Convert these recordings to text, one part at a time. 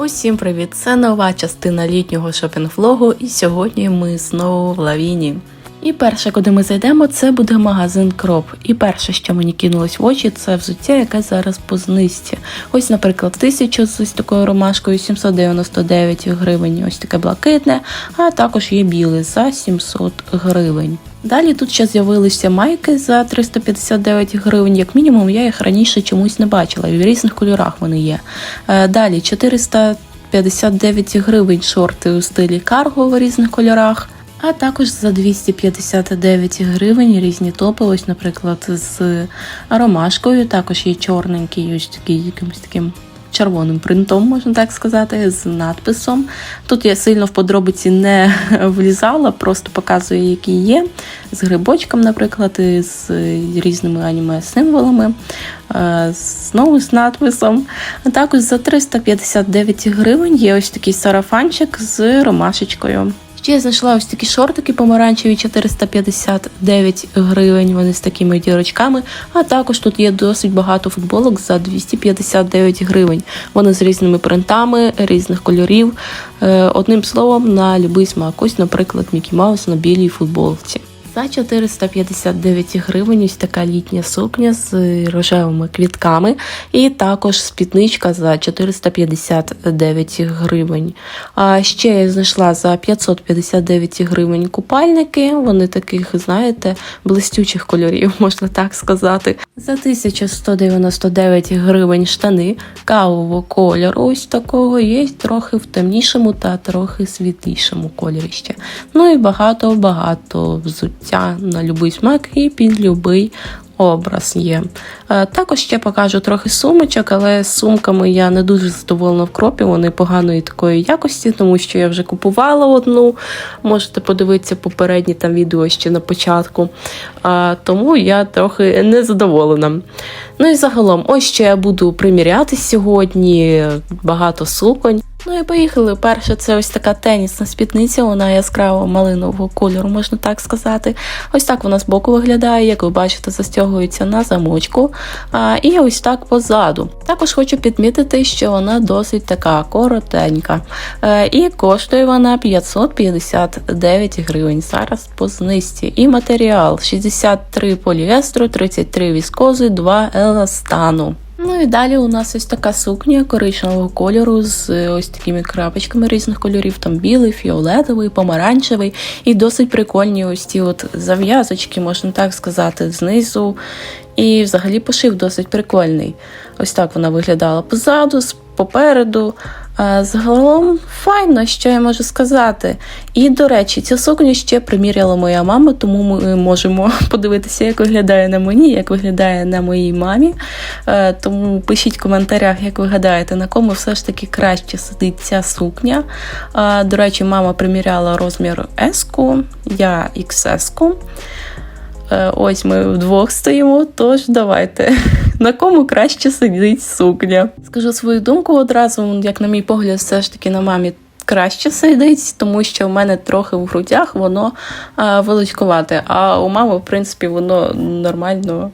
Усім привіт! Це нова частина літнього шопінг-влогу, і сьогодні ми знову в лавіні. І перше, куди ми зайдемо, це буде магазин Кроп. І перше, що мені кинулось в очі, це взуття, яке зараз по знижці. Ось, наприклад, 1000 з ось такою ромашкою 799 гривень, ось таке блакитне, а також є біле за 700 гривень. Далі тут ще з'явилися майки за 359 гривень. Як мінімум, я їх раніше чомусь не бачила. І в різних кольорах вони є. Е, Далі 459 гривень шорти у стилі карго в різних кольорах. А також за 259 гривень різні топи, ось, наприклад, з ромашкою, також є чорненький, ось такий якимось таким червоним принтом, можна так сказати, з надписом. Тут я сильно в подробиці не влізала, просто показую, які є. З грибочком, наприклад, з різними аніме-символами, е, знову з надписом. А також за 359 гривень є ось такий сарафанчик з ромашечкою. Ще я знайшла ось такі шортики помаранчеві 459 гривень. Вони з такими дірочками. А також тут є досить багато футболок за 259 гривень. Вони з різними принтами, різних кольорів. Е, Одним словом, на будь-який смак. Ось, наприклад, Мікі Маус на білій футболці. За 459 гривень ось така літня сукня з рожевими квітками, і також спідничка за 459 гривень. А ще я знайшла за 559 гривень купальники. Вони таких, знаєте, блистючих кольорів, можна так сказати. За 1199 гривень штани кавового кольору. Ось такого є трохи в темнішому та трохи світлішому кольорі ще. Ну і багато-багато взуття на любий смак і під любий образ є. Е, Також ще покажу трохи сумочок, але з сумками я не дуже задоволена в кропі. Вони поганої такої якості, тому що я вже купувала одну. Можете подивитися попередні там відео ще на початку. Тому я трохи незадоволена. Ну і загалом, ось що я буду приміряти сьогодні. Багато суконь. Ну і поїхали. Перше, це ось така тенісна спідниця, вона яскраво малинового кольору, можна так сказати. Ось так вона збоку виглядає, як ви бачите, застягується на замочку. А, І ось так позаду. Також хочу підмітити, що вона досить така коротенька. Е, І коштує вона 559 гривень. Зараз по знижці. І матеріал 63 поліестру, 33 віскози, 2 еластану. Ну і далі у нас ось така сукня коричневого кольору з ось такими крапочками різних кольорів. Там білий, фіолетовий, помаранчевий і досить прикольні ось ці от зав'язочки, можна так сказати, знизу. І взагалі пошив досить прикольний. Ось так вона виглядала позаду, попереду. А Загалом файно, що я можу сказати. І, до речі, цю сукню ще приміряла моя мама, тому ми можемо подивитися, як виглядає на мені, як виглядає на моїй мамі. Е, Тому пишіть в коментарях, як ви гадаєте, на кому все ж таки краще сидить ця сукня. До речі, мама приміряла розмір S, я XS. Е, Ось ми вдвох стоїмо, тож давайте. На кому краще сидить сукня? Скажу свою думку одразу, як на мій погляд, все ж таки на мамі краще сидить, тому що в мене трохи в грудях воно а, величкувате, а у мами, в принципі, воно нормально.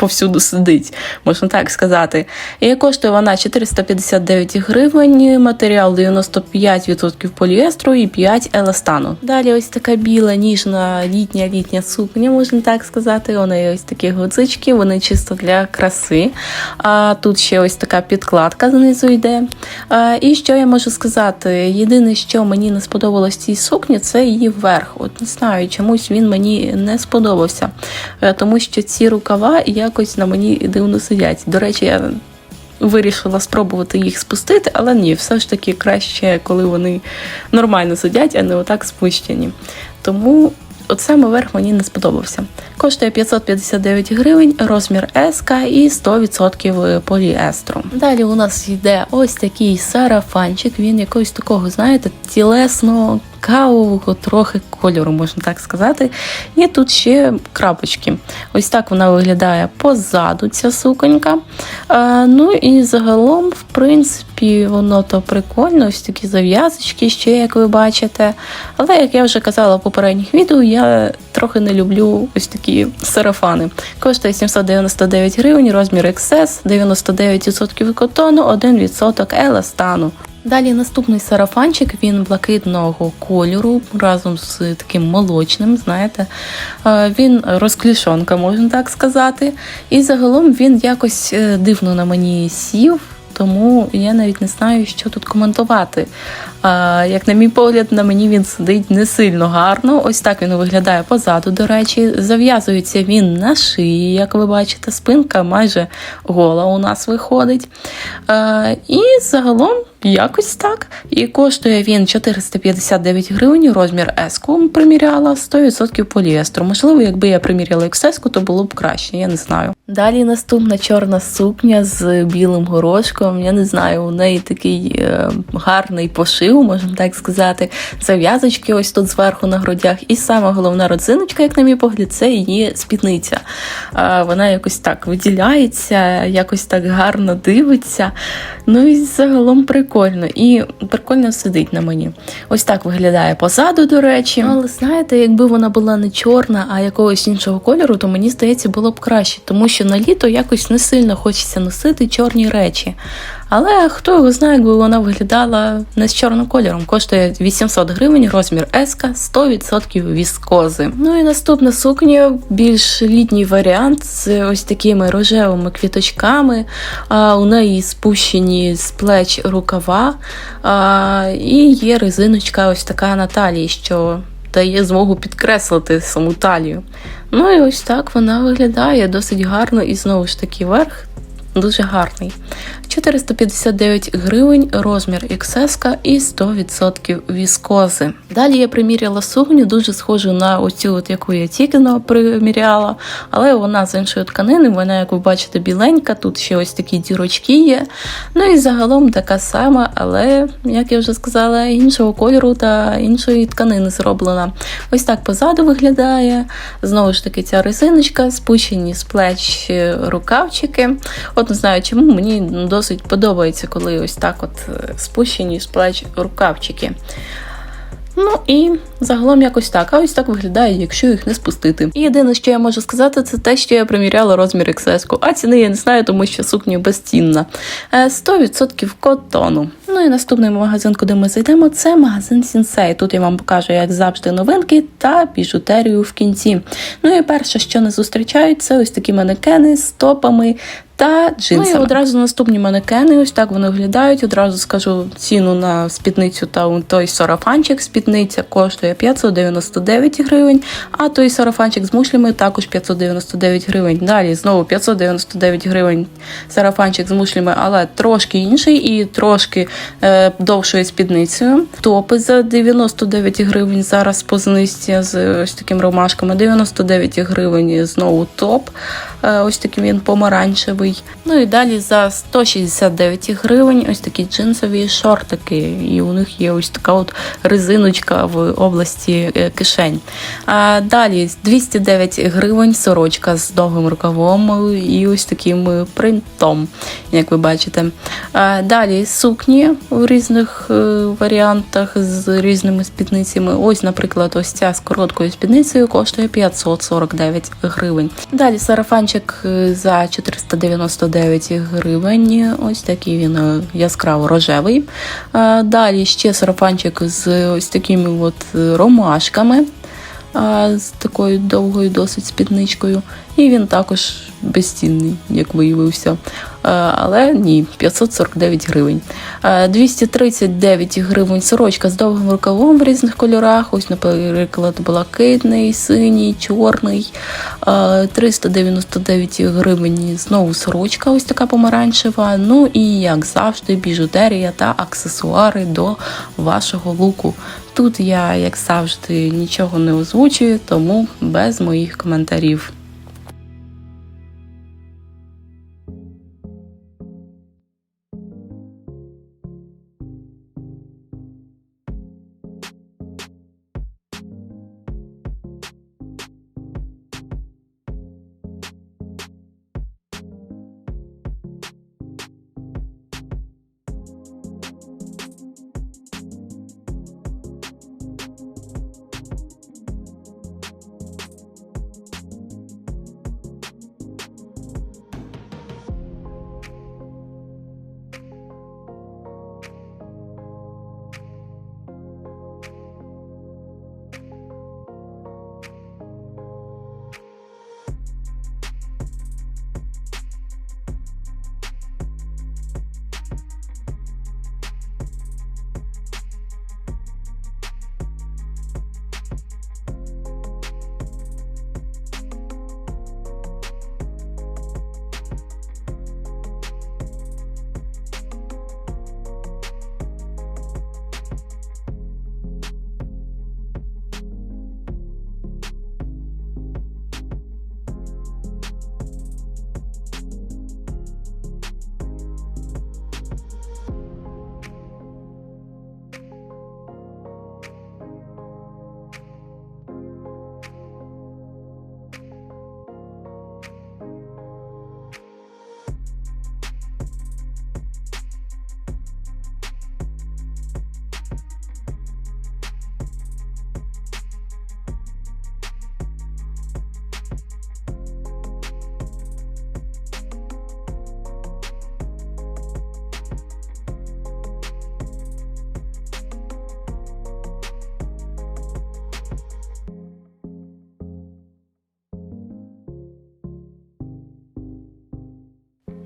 Повсюду сидить, можна так сказати. І коштує вона 459 гривень, матеріал 95% поліестру і 5 еластану. Далі ось така біла, ніжна літня літня сукня, можна так сказати. Вона є ось такі гудзички, вони чисто для краси. А тут ще ось така підкладка знизу йде. А, і що я можу сказати? Єдине, що мені не сподобалось цій сукні, це її верх. От не знаю, чомусь він мені не сподобався, Е, тому що ці рукава якось на мені дивно сидять. До речі, я вирішила спробувати їх спустити, але ні, все ж таки краще, коли вони нормально сидять, а не отак спущені. Тому от саме верх мені не сподобався. Коштує 559 гривень, розмір S і 100% поліестру. Далі у нас йде ось такий сарафанчик, він якогось такого, знаєте, тілесного. Кавового трохи кольору, можна так сказати. І тут ще крапочки. Ось так вона виглядає позаду, ця суконька. Ну і загалом, в принципі, воно то прикольно, ось такі зав'язочки ще, як ви бачите. Але, як я вже казала в попередніх відео, я трохи не люблю ось такі сарафани. Коштує 799 гривень, розмір XS, 99% котону, 1% еластану. Далі наступний сарафанчик, він блакитного кольору разом з таким молочним, знаєте, Е, він розклішонка, можна так сказати. І загалом він якось е, дивно на мені сів. Тому я навіть не знаю, що тут коментувати. Як, на мій погляд, на мені він сидить не сильно гарно. Ось так він виглядає позаду, до речі. Зав'язується він на шиї, як ви бачите, спинка майже гола у нас виходить. І загалом якось так. І коштує він 459 гривень, розмір S приміряла 100% поліестру. Можливо, якби я приміряла XS, то було б краще, я не знаю. Далі наступна чорна сукня з білим горошком. Я не знаю, у неї такий е, гарний пошив, можна так сказати. Зав'язочки ось тут зверху на грудях. І сама головна родзиночка, як на мій погляд, це її спідниця. Вона якось так виділяється, якось так гарно дивиться. Ну і загалом прикольно. І прикольно сидить на мені. Ось так виглядає позаду, до речі. Але знаєте, якби вона була не чорна, а якогось іншого кольору, то мені здається, було б краще, тому що на літо якось не сильно хочеться носити чорні речі. Але хто його знає, якби вона виглядала не з чорним кольором. Коштує 800 гривень, розмір S, 100% віскози. Ну і наступна сукня, більш літній варіант з ось такими рожевими квіточками. А, У неї спущені з плеч рукава. А, І є резиночка, ось така на талії, що дає змогу підкреслити саму талію. Ну і ось так вона виглядає досить гарно і знову ж таки верх дуже гарний. 459 гривень, розмір XS і 100% віскози. Далі я приміряла сукню, дуже схожу на оцю, от, яку я тільки приміряла, але вона з іншої тканини, вона, як ви бачите, біленька, тут ще ось такі дірочки є. Ну і загалом така сама, але, як я вже сказала, іншого кольору та іншої тканини зроблена. Ось так позаду виглядає. Знову ж таки, ця резиночка, спущені з плеч рукавчики. От не знаю, чому мені досить подобається, коли ось так от е, спущені з плеч рукавчики. Ну і загалом якось так. А ось так виглядає, якщо їх не спустити. І єдине, що я можу сказати, це те, що я приміряла розмір XS, а ціни я не знаю, тому що сукня безцінна. 100% е, котону. Ну і наступний магазин, куди ми зайдемо, це магазин Сінсей. Тут я вам покажу, як завжди, новинки та біжутерію в кінці. Ну і перше, що не зустрічають, це ось такі манекени з топами та джинсами. Ну і одразу наступні манекени, ось так вони виглядають. Одразу скажу ціну на спідницю та той сарафанчик. Спідниця коштує 599 гривень, а той сарафанчик з мушлями також 599 гривень. Далі знову 599 гривень сарафанчик з мушлями, але трошки інший і трошки е, довшою спідницею. Топи за 99 гривень. Зараз по знижці з ось такими ромашками. 99 гривень знову топ. Е, ось такий він помаранчевий. Ну і далі за 169 гривень ось такі джинсові шортики. І у них є ось така от резиночка в області е, кишень. А Далі 209 гривень сорочка з довгим рукавом і ось таким принтом, як ви бачите. А Далі сукні у різних е, варіантах з різними спідницями. Ось, наприклад, ось ця з короткою спідницею коштує 549 гривень. Далі сарафан Стаканчик е, за 499 гривень. Ось такий він е, яскраво рожевий. Далі ще сарафанчик з ось такими от ромашками, з такою довгою досить спідничкою. І він також безцінний, як виявився. Але ні, 549 гривень. 239 гривень сорочка з довгим рукавом в різних кольорах. Ось, наприклад, блакитний, синій, чорний. 399 гривень знову сорочка, ось така помаранчева. Ну і, як завжди, біжутерія та аксесуари до вашого луку. Тут я, як завжди, нічого не озвучую, тому без моїх коментарів.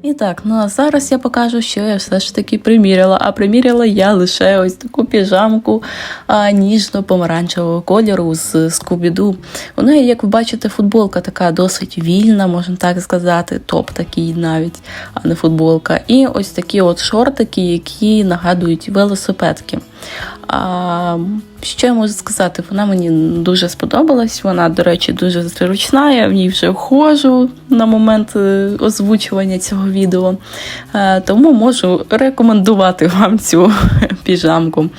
І так, ну а зараз я покажу, що я все ж таки приміряла. А приміряла я лише ось таку піжамку ніжно-помаранчевого кольору з скубіду. У неї, як ви бачите, футболка така досить вільна, можна так сказати, топ такий навіть, а не футболка. І ось такі от шортики, які нагадують велосипедки. А, що я можу сказати? Вона мені дуже сподобалась. Вона, до речі, дуже зручна. Я в ній вже вхожу на момент е, озвучування цього відео. Е, Тому можу рекомендувати вам цю піжамку.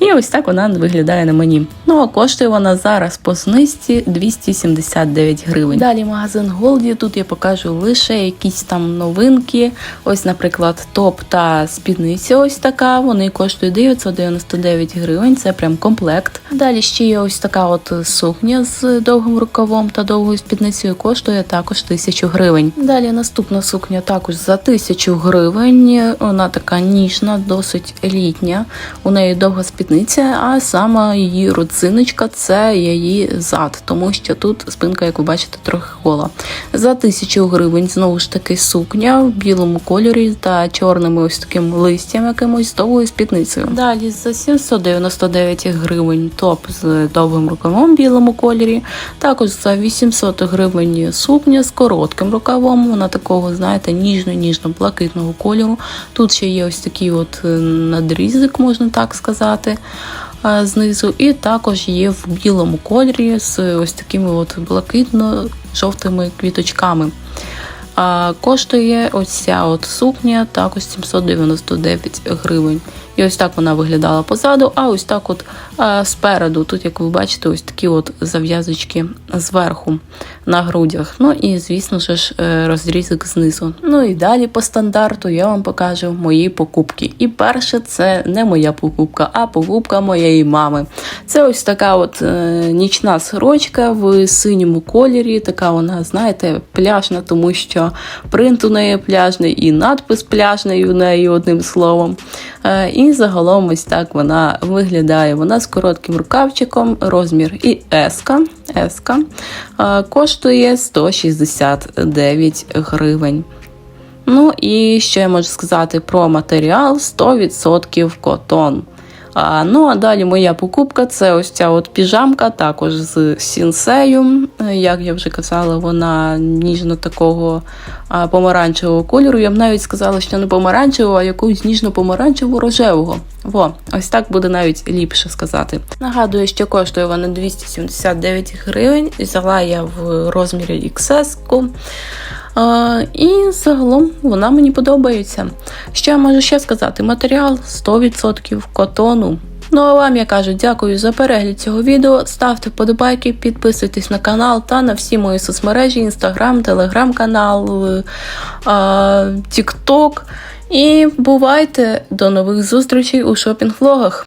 І ось так вона виглядає на мені. Ну а коштує вона зараз по знижці 279 гривень. Далі магазин Голді. Тут я покажу лише якісь там новинки. Ось, наприклад, топ та спідниця. Ось така. Вони коштують 999 гривень. Це прям комплект. Далі ще є ось така от сукня з довгим рукавом та довгою спідницею. Коштує також 1000 гривень. Далі наступна сукня також за 1000 гривень. Вона така ніжна, досить літня. У неї довга спідниця, а сама її родзиночка це її зад, тому що тут спинка, як ви бачите, трохи гола. За 1000 гривень знову ж таки сукня в білому кольорі та чорними ось таким листям якимось довгою спідницею. Далі за 799 гривень топ з довгим рукавом в білому кольорі. Також за 800 гривень сукня з коротким рукавом. Вона такого, знаєте, ніжно-ніжно-блакитного кольору. Тут ще є ось такий от е, надрізик, можна так сказати. Е, Знизу, і також є в білому кольорі з ось такими от блакитно-жовтими квіточками. Коштує ось ця от сукня також 799 гривень. І ось так вона виглядала позаду, а ось так от а, спереду. Тут, як ви бачите, ось такі от зав'язочки зверху на грудях. Ну і, звісно ж, е, розрізик знизу. Ну і далі по стандарту я вам покажу мої покупки. І перше, це не моя покупка, а покупка моєї мами. Це ось така от е, нічна сорочка в синьому кольорі. Така вона, знаєте, пляжна, тому що принт у неї пляжний і надпис пляжний у неї одним словом. Е, І загалом ось так вона виглядає. Вона з коротким рукавчиком, розмір і еска. еска е, коштує 169 гривень. Ну і що я можу сказати про матеріал 100% котон. А, ну а далі моя покупка це ось ця от піжамка, також з сінсею. Як я вже казала, вона ніжно такого помаранчевого кольору. Я б навіть сказала, що не помаранчевого, а якогось ніжно-помаранчево рожевого. Во, ось так буде навіть ліпше сказати. Нагадую, що коштує вона 279 гривень. Взяла я в розмірі XS. -ку. І загалом вона мені подобається. Що я можу ще сказати? Матеріал 100% котону. Ну а вам я кажу дякую за перегляд цього відео. Ставте вподобайки, підписуйтесь на канал та на всі мої соцмережі: Інстаграм, Телеграм-канал, Тікток. І бувайте до нових зустрічей у шопінг-влогах.